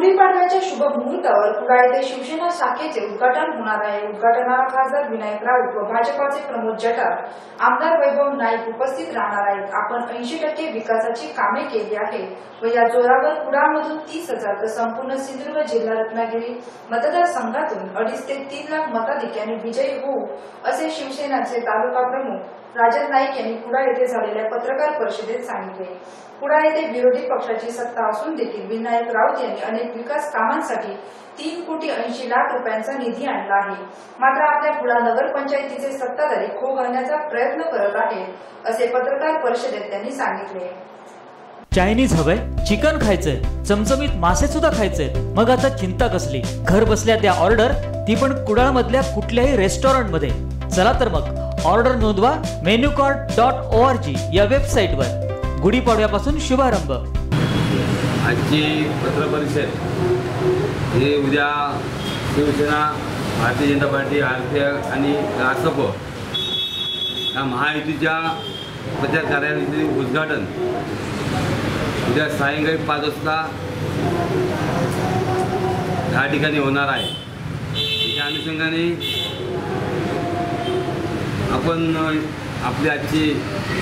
गुढीपाडव्याच्या शुभ मुहूर्तावर कुडाळ येथे शिवसेना शाखेचे उद्घाटन होणार आहे. उद्घाटनाला खासदार विनायक राऊत व भाजपाचे प्रमोद जठार आमदार वैभव नाईक उपस्थित राहणार आहेत. आपण ऐंशी टक्के विकासाची कामे केली आहे व या जोरावर कुडाळमधून तीस हजार तर संपूर्ण सिंधुदुर्ग जिल्हा रत्नागिरी मतदारसंघातून अडीच ते तीन लाख मताधिक्याने विजयी होऊ असे शिवसेनाचे तालुका प्रमुख राजन नाईक यांनी कुडाळ येथे झालेल्या पत्रकार परिषदेत सांगितले. कुडाळ येथे विरोधी पक्षाची सत्ता असून देखील विनायक राऊत यांनी अनेक विकास कामांसाठी तीन कोटी ऐंशी लाख रुपयांचा निधी आणला आहे. मात्र आपल्या कुडाळ नगरपंचायतीचे सत्ताधारी खो घालण्याचा प्रयत्न करत आहेत असे पत्रकार परिषदेत त्यांनी सांगितले. चायनीज हवंय चिकन खायचंय चमचमीत मासे सुद्धा खायचंय. मग आता चिंता कसली? घर बसल्या त्या ऑर्डर ती पण कुडाळ मधल्या कुठल्याही रेस्टॉरंटमध्ये चला तर मग ऑर्डर नोंदवा menu card dot O R G या वेबसाईट वर गुढीपाडव्यापासून शुभारंभ. आजची पत्रपरिषद हे उद्या Shiv Sena Bharatiya Janata party R P आणि रासप या महायुतीच्या प्रचार कार्यालयाचे उद्घाटन उद्या सायंकाळी पाच वाजता ह्या ठिकाणी होणार आहे. त्या अनुषंगाने आपण आपली आजची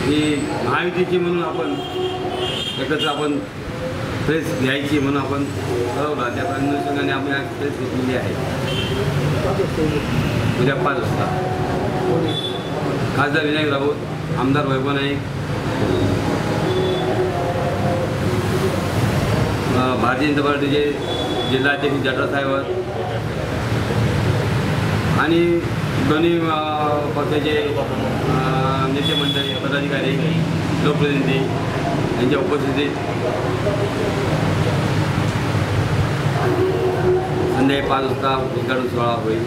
ही महायुतीची म्हणून आपण एकत्र आपण प्रेस घ्यायची म्हणून आपण ठरवलं. त्या अनुषंगाने आपली आज प्रेस घेतलेली आहे. उद्या पाच वाजता. खासदार विनायक राऊत आमदार वैभव नाईक भारतीय जनता पार्टीचे जिल्हाध्यक्ष जटासाहेब आणि दोन्ही पक्षाचे नेते मंडळी पदाधिकारी लोकप्रतिनिधी यांच्या उपस्थितीत संध्याकाळी पाच वाजता उद्घाटन सोहळा होईल.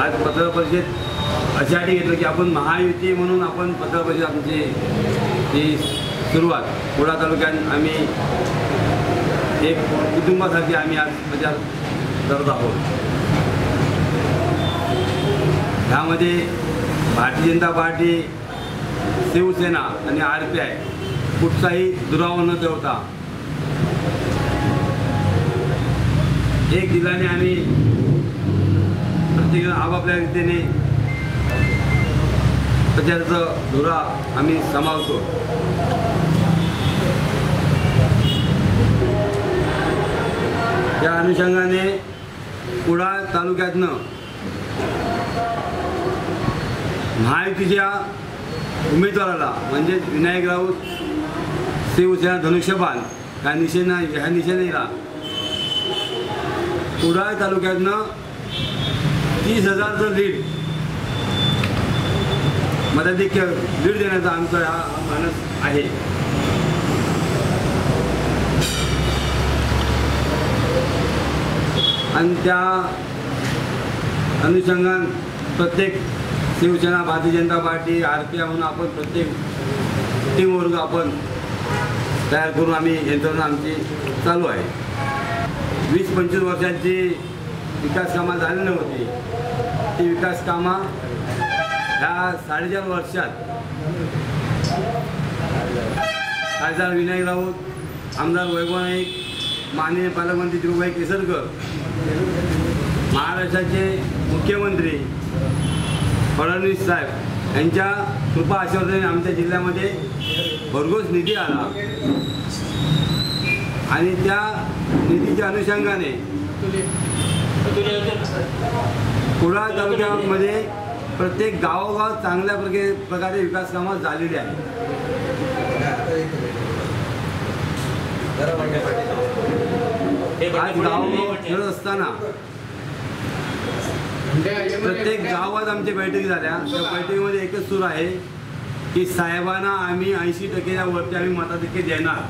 आज पत्रपरिषद अशासाठी घेतलं की आपण महायुती म्हणून आपण पत्रपरिषद आमची ती सुरुवात. कुडा तालुक्यात आम्ही एक कुटुंबासाठी आम्ही आज प्रचार करत आहोत. ह्यामध्ये भारतीय जनता पार्टी शिवसेना आणि आर पी आय कुठचाही दुरावा न ठेवता एक जिल्ह्याने आम्ही प्रत्येक आपापल्या रीतीने प्रचाराचा धुरा आम्ही सांभाळतो. त्या अनुषंगाने कुडाळ तालुक्यातनं. महायुतीच्या उमेदवाराला म्हणजेच विनायक राऊत शिवसेना धनुष्यबाण ह्या निशेना ह्या निशेनेला कुडाळ तालुक्यातनं तीस हजारचं लीड. मताधिक्य लीड देण्याचा आमचा हा मानस आहे. आणि त्या अनुषंगान प्रत्येक Shivsena Bharatiya Janata Party R P I म्हणून आपण प्रत्येक टीमवर्ग आपण तयार करून आम्ही यंत्रणा आमची चालू आहे. वीस पंचवीस वर्षांची विकास कामं झाली नव्हती. ती विकास कामं ह्या साडेचार वर्षात खासदार विनायक राऊत आमदार वैभव नाईक माननीय पालकमंत्री ध्रुवभाई केसरकर महाराष्ट्राचे मुख्यमंत्री फडणवीस साहेब यांच्या कृपा आशीर्वादाने आमच्या जिल्ह्यामध्ये भरघोस निधी आला. आणि त्या निधीच्या अनुषंगाने कुडाळ तालुक्यामध्ये प्रत्येक गावोगाव चांगल्या प्रकारे प्रकारे विकास कामं झालेली आहे आज गावोगाव फिरत असताना प्रत्येक गावात आमच्या बैठकी झाल्या. त्या बैठकीमध्ये एकच सूर आहे की साहेबांना आम्ही ऐंशी टक्केच्या वरती आम्ही मताधिक्य देणार.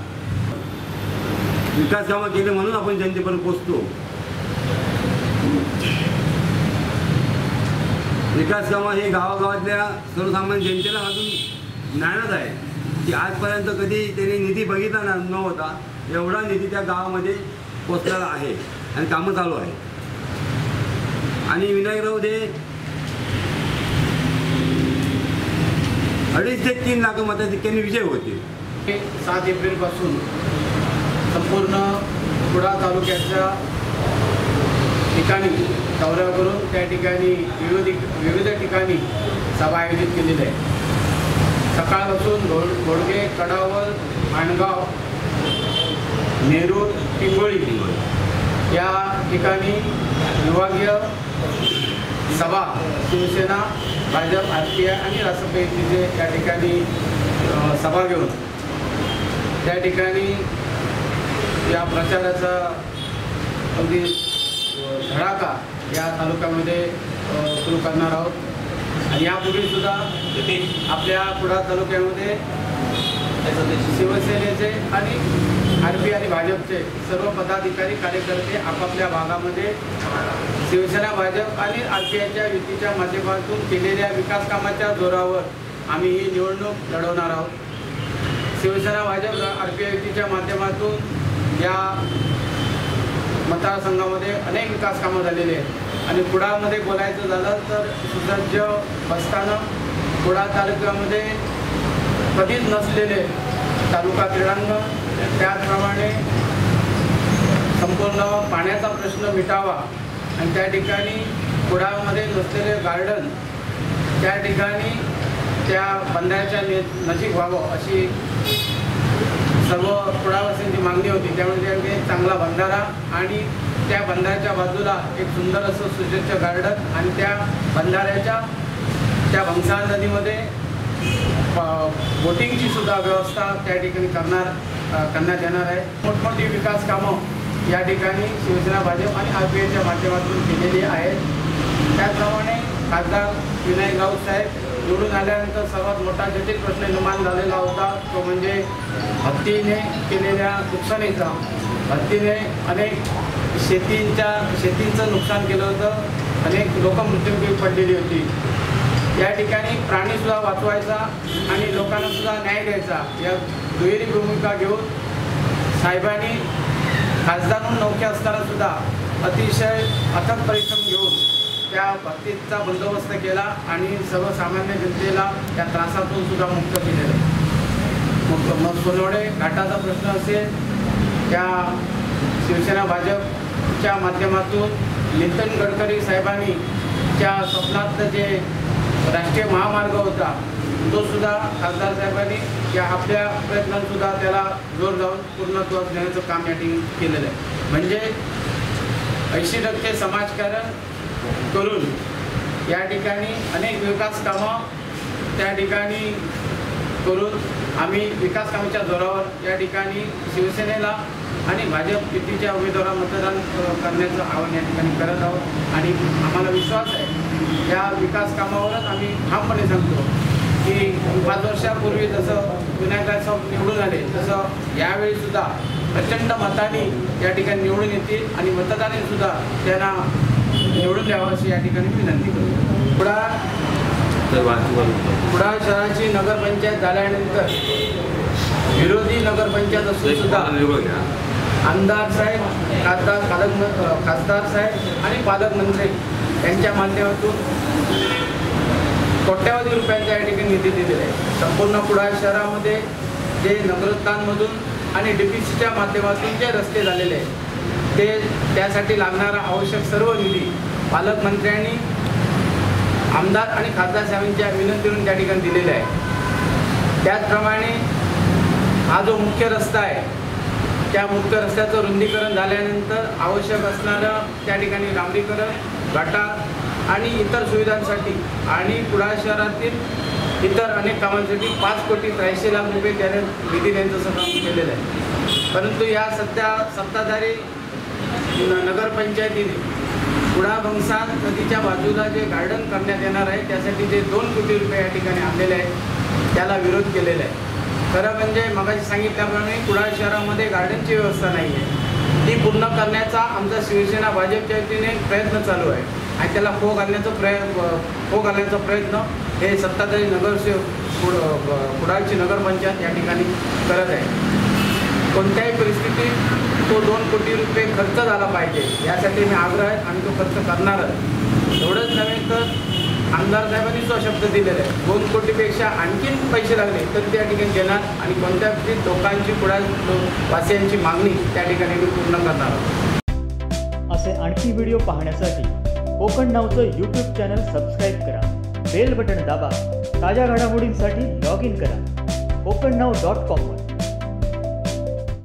विकास कामं केले म्हणून आपण जनतेपर्यंत पोचतो. विकास कामं ही गावागावातल्या सर्वसामान्य जनतेला अजून ज्ञानच आहे. की आजपर्यंत कधी त्यांनी निधी बघितला ना न होता एवढा निधी त्या गावामध्ये पोचलेला आहे आणि कामं चालू आहे. आणि विनायक राऊत हे अडीच ते तीन लाख मताधिक्यांनी विजय होतील. हे सात एप्रिलपासून संपूर्ण कुडा तालुक्याच्या ठिकाणी दौरा करून त्या ठिकाणी विविध विविध ठिकाणी सभा आयोजित केलेली आहे सकाळपासून घोड घोडगे कडावल माणगाव नेरूळ पिंगोळी या ठिकाणी विभागीय सभा Shiv Sena Bhajap R P I आणि राष्ट्रपतीचे या ठिकाणी सभा घेऊन त्या ठिकाणी या प्रचाराचा अगदी धडाका या तालुक्यामध्ये सुरू करणार आहोत. आणि यापूर्वी सुद्धा आपल्या कुडा तालुक्यामध्ये शिवसेनेचे आणि आर पी आणि भाजपचे सर्व पदाधिकारी कार्यकर्ते आपापल्या भागामध्ये शिवसेना भाजप आणि आर पी आयच्या युतीच्या माध्यमातून केलेल्या विकास कामाच्या जोरावर आम्ही ही निवडणूक लढवणार आहोत. Shiv Sena Bhajap R P I युतीच्या माध्यमातून या मतदारसंघामध्ये अनेक विकास कामं झालेली आहेत. आणि कुडाळमध्ये बोलायचं झालं तर सुसज्ज बसताना कुडाळ तालुक्यामध्ये कधीच नसलेले तालुका क्रीडांगण त्याचप्रमाणे संपूर्ण पाण्याचा प्रश्न मिटावा आणि त्या ठिकाणी कुडामध्ये नसलेले गार्डन त्या ठिकाणी त्या बंधाऱ्याच्या नि नजीक व्हावं अशी सर्व कुडावासींची मागणी होती. त्यामुळे त्यांनी चांगला बंधारा आणि त्या बंधाऱ्याच्या बाजूला एक सुंदर असं सुसज्ज गार्डन आणि त्या बंधाऱ्याच्या त्या भंगसाळ नदीमध्ये बोटिंगची सुद्धा व्यवस्था त्या ठिकाणी करणार करण्यात येणार आहे. मोठमोठी विकास कामं या ठिकाणी शिवसेना भाजप आणि आर पी आयच्या माध्यमातून केलेली आहेत. त्याचप्रमाणे खासदार विनायक राऊत साहेब निवडून आल्यानंतर सर्वात मोठा जटिल प्रश्न निर्माण झालेला होता. तो म्हणजे हत्तीने केलेल्या नुकसानीचा. हत्तीने अनेक शेतींच्या शेतींचं नुकसान केलं होतं. अनेक लोक मृत्युमुखी पडलेली होती. या ठिकाणी प्राणीसुद्धा वाचवायचा आणि लोकांनासुद्धा न्याय द्यायचा. या दुहेरी भूमिका घेऊन साहेबांनी खासदार म्हणून नौके असतानासुद्धा अतिशय अथक परिश्रम घेऊन त्या भक्तीचा बंदोबस्त केला आणि सर्वसामान्य जनतेला त्या त्रासातून सुद्धा मुक्त केलेलं मग मग सोनवडे घाटाचा प्रश्न असेल त्या शिवसेना भाजपच्या माध्यमातून नितीन गडकरी साहेबांनी त्या स्वप्नात जे राष्ट्रीय महामार्ग होता तो सुद्धा खासदार साहेबांनी या आपल्या प्रयत्नात सुद्धा त्याला जोर जाऊन पूर्णत्वास देण्याचं काम या ठिकाणी केलेलं आहे. म्हणजे ऐंशी टक्के समाजकारण करून या ठिकाणी अनेक विकास कामं त्या ठिकाणी करून आम्ही विकास कामाच्या जोरावर या ठिकाणी शिवसेनेला आणि भाजप युतीच्या उमेदवारा मतदान करण्याचं आवाहन या ठिकाणी करत आहोत. आणि आम्हाला विश्वास आहे या विकास कामावरच आम्ही ठामपणे सांगतो की पाच वर्षापूर्वी जसं विनायकराज साहेब निवडून आले तसं यावेळी सुद्धा प्रचंड मताने या ठिकाणी निवडून येतील आणि मतदारांनी सुद्धा त्यांना निवडून द्यावं अशी या ठिकाणी विनंती करतो. पुढा कुडाळ शहराची नगरपंचायत झाल्यानंतर विरोधी नगरपंचायत असून सुद्धा आमदार साहेब खासदार पालक खासदार साहेब आणि पालकमंत्री यांच्या माध्यमातून कोट्यावधी रुपयांचा या ठिकाणी निधी दिलेला आहे. संपूर्ण कुडाळ शहरामध्ये जे नगरोत्थानमधून आणि डी पी सीच्या माध्यमातून जे रस्ते झालेले आहेत ते त्यासाठी लागणारा आवश्यक सर्व निधी पालकमंत्र्यांनी आमदार आणि खासदार साहेबांच्या विनंतीवरून त्या ठिकाणी दिलेला आहे. त्याचप्रमाणे हा जो मुख्य रस्ता आहे त्या मुख्य रस्त्याचं रुंदीकरण झाल्यानंतर आवश्यक असणारं त्या ठिकाणी डांबरीकरण गटार आणि इतर सुविधांसाठी आणि कुडाळ शहरातील इतर अनेक कामांसाठी पाच कोटी त्र्याऐंशी लाख रुपये त्याने निधी देण्याचं काम केलेलं आहे. परंतु या सध्या सत्ताधारी न- नगरपंचायतीने कुडा भंगसा नदीच्या बाजूला जे गार्डन करण्यात येणार आहे त्यासाठी जे दोन कोटी रुपये या ठिकाणी आणलेले आहेत त्याला विरोध केलेला आहे. खरं म्हणजे मगाशी सांगितल्याप्रमाणे कुडाळ शहरामध्ये गार्डनची व्यवस्था नाही आहे ती पूर्ण करण्याचा आमचा शिवसेना भाजपच्या वतीने प्रयत्न चालू आहे. आणि त्याला खो घालण्याचा प्रयत्न खो घालण्याचा प्रयत्न हे सत्ताधारी नगरसेवक कुड कुडाळची नगरपंचायत या ठिकाणी करत आहे. कोणत्याही परिस्थितीत तो दोन कोटी रुपये खर्च झाला पाहिजे यासाठी मी आग्रह आहे आणि तो खर्च करणारच. एवढंच नव्हे तर आमदार साहेबांनी जो शब्द दिलेला आहे. दोन कोटीपेक्षा आणखीन पैसे लागले तर त्या ठिकाणी देणार आणि कोणत्या लोकांची पुढा वासियांची मागणी त्या ठिकाणी मी पूर्ण करणार असे आणखी व्हिडिओ पाहण्यासाठी कोकण नावचं यूट्यूब चॅनल सबस्क्राईब करा. बेल बटन दाबा. ताज्या घडामोडींसाठी लॉग इन करा. कोकण नाव डॉट कॉमवर